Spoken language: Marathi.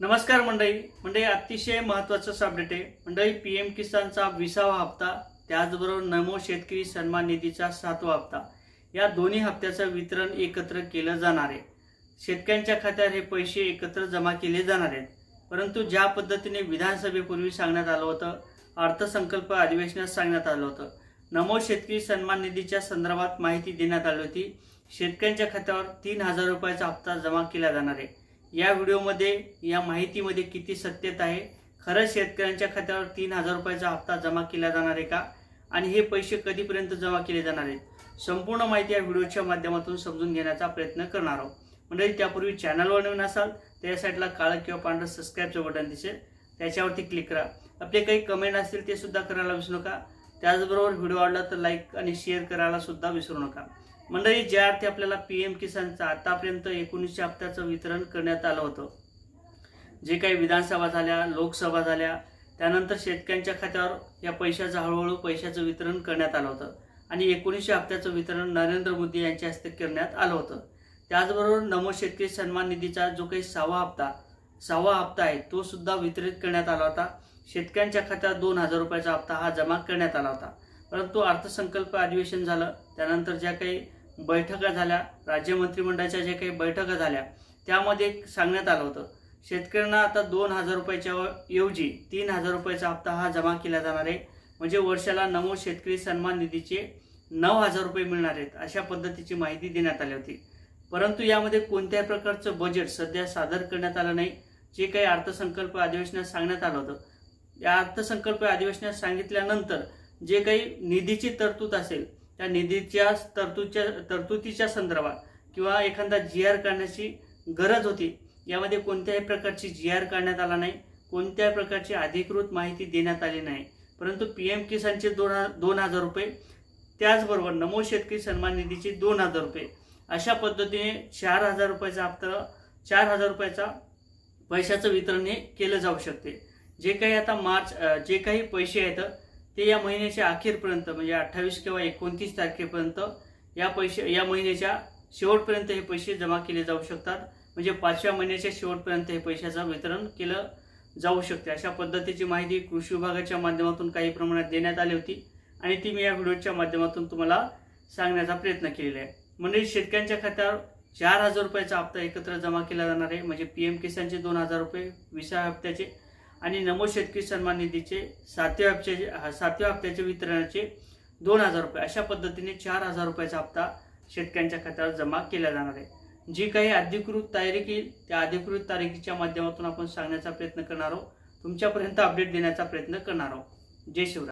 नमस्कार मंडळी. मंडळी अतिशय महत्त्वाचं अपडेट आहे. मंडळी पी एम किसानचा विसावा हप्ता त्याचबरोबर नमो शेतकरी सन्मान निधीचा सातवा हप्ता. या दोन्ही हप्त्याचं वितरण एकत्र केलं जाणार आहे. शेतकऱ्यांच्या खात्यात हे पैसे एकत्र जमा केले जाणार आहेत. परंतु ज्या पद्धतीने विधानसभेपूर्वी सांगण्यात आलं होतं अर्थसंकल्प अधिवेशनात सांगण्यात आलं होतं नमो शेतकरी सन्मान निधीच्या संदर्भात माहिती देण्यात आली होती. शेतकऱ्यांच्या खात्यावर तीन हजार रुपयाचा हप्ता जमा केला जाणार आहे. या व्हिडिओमध्ये या माहितीमध्ये किती सत्यता आहे? खरंच शेतकऱ्यांच्या खात्यावर तीन हजार रुपयाचा हप्ता जमा केला जाणार आहे का? आणि हे पैसे कधीपर्यंत जमा केले जाणार आहेत? संपूर्ण माहिती या व्हिडिओच्या माध्यमातून समजून घेण्याचा प्रयत्न करणार आहोत. म्हणजे त्यापूर्वी चॅनलवर नवीन असाल तर या साईडला काळं किंवा पांढरं सबस्क्राईबचं बटन दिसेल. त्याच्यावरती क्लिक करा. आपले काही कमेंट असतील ते सुद्धा करायला विसरू नका. त्याचबरोबर व्हिडिओ आवडला तर लाईक आणि शेअर करायला सुद्धा विसरू नका. मंडळी ज्या अर्थी आपल्याला पी एम किसानचं आतापर्यंत एकोणीसशे हप्त्याचं वितरण करण्यात आलं होतं जे काही विधानसभा झाल्या लोकसभा झाल्या त्यानंतर शेतकऱ्यांच्या खात्यावर या पैशाचं हळूहळू पैशाचं वितरण करण्यात आलं होतं आणि एकोणीसशे हप्त्याचं वितरण नरेंद्र मोदी यांच्या हस्ते करण्यात आलं होतं. त्याचबरोबर नमो शेतकरी सन्मान निधीचा जो काही सहावा हप्ता सहावा हप्ता आहे तो सुद्धा वितरित करण्यात आला होता. शेतकऱ्यांच्या खात्यात दोन हजार रुपयाचा हप्ता हा जमा करण्यात आला होता. परंतु अर्थसंकल्प अधिवेशन झालं त्यानंतर ज्या काही बैठका झाल्या राज्य मंत्रिमंडळाच्या ज्या काही बैठका झाल्या त्यामध्ये सांगण्यात आलं होतं. शेतकऱ्यांना आता दोन हजार रुपयाच्या ऐवजी तीन हजार रुपयाचा हप्ता हा जमा केला जाणार आहे. म्हणजे वर्षाला नमो शेतकरी सन्मान निधीचे नऊ हजार रुपये मिळणार आहेत अशा पद्धतीची माहिती देण्यात आली होती. परंतु यामध्ये कोणत्याही प्रकारचं बजेट सध्या सादर करण्यात आलं नाही. जे काही अर्थसंकल्प अधिवेशनात सांगण्यात आलं होतं. या अर्थसंकल्प अधिवेशनात सांगितल्यानंतर जे काही निधीची तरतूद असेल त्या निधीच्या तरतूदच्या तरतुदीच्या संदर्भात किंवा एखादा जी आर काढण्याची गरज होती यामध्ये कोणत्याही प्रकारची जी आर काढण्यात आला नाही कोणत्याही प्रकारची अधिकृत माहिती देण्यात आली नाही. परंतु पी एम किसानचे दोन दोन हजार रुपये त्याचबरोबर नमो शेतकरी सन्मान निधीचे दोन हजार रुपये अशा पद्धतीने चार हजार रुपयाचा हप्ता चार हजार रुपयाचा पैशाचं वितरण हे केलं जाऊ शकते. जे काही आता मार्च जे काही पैसे आहेत ते या महिन्याच्या अखेरपर्यंत म्हणजे अठ्ठावीस किंवा एकोणतीस तारखेपर्यंत या पैसे या महिन्याच्या शेवटपर्यंत हे पैसे जमा केले जाऊ शकतात. म्हणजे पाचव्या महिन्याच्या शेवटपर्यंत हे पैशाचं वितरण केलं जाऊ शकते. अशा पद्धतीची माहिती कृषी विभागाच्या माध्यमातून काही प्रमाणात देण्यात आली होती आणि ती मी या व्हिडिओच्या माध्यमातून तुम्हाला सांगण्याचा प्रयत्न केलेला आहे. म्हणजे शेतकऱ्यांच्या खात्यावर चार हजार रुपयाचा हप्ता एकत्र जमा केला जाणार आहे. म्हणजे पी एम किसानचे दोन हजार रुपये विसा हप्त्याचे आणि नमो शेतकरी सन्मान निधीचे सातव्या हप्त्याचे सातव्या हप्त्याचे वितरणाचे दोन हजार रुपये. अशा पद्धतीने चार हजार रुपयाचा हप्ता शेतकऱ्यांच्या खात्यावर जमा केला जाणार आहे. जी काही अधिकृत तारीख येईल त्या अधिकृत तारीखीच्या माध्यमातून आपण सांगण्याचा प्रयत्न करणार आहोत. तुमच्यापर्यंत अपडेट देण्याचा प्रयत्न करणार आहोत. जय शिवराय.